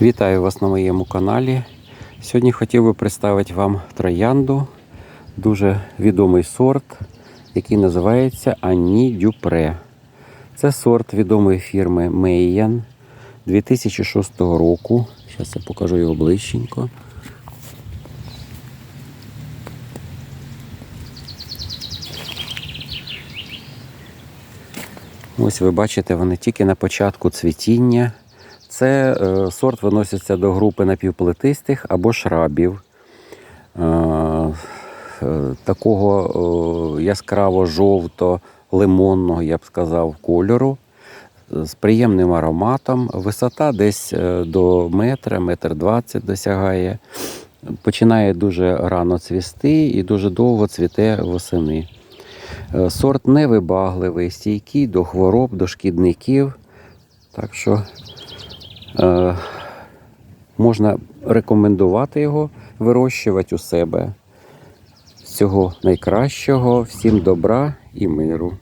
Вітаю вас на моєму каналі. Сьогодні хотів би представити вам троянду, дуже відомий сорт, який називається Анні Дюпре. Це сорт відомої фірми Мейян 2006 року. Зараз я покажу його ближченько. Ось ви бачите, вони тільки на початку цвітіння. Це е, сорт виноситься до групи напівплетистих або шрабів. Е, е, такого яскраво жовто-лимонного, я б сказав, кольору. З приємним ароматом. Висота десь до метра, метр двадцять досягає. Починає дуже рано цвісти і дуже довго цвіте восени. Сорт невибагливий, стійкий до хвороб, до шкідників. Так що можна рекомендувати його вирощувати у себе. Всього найкращого, всім добра і миру.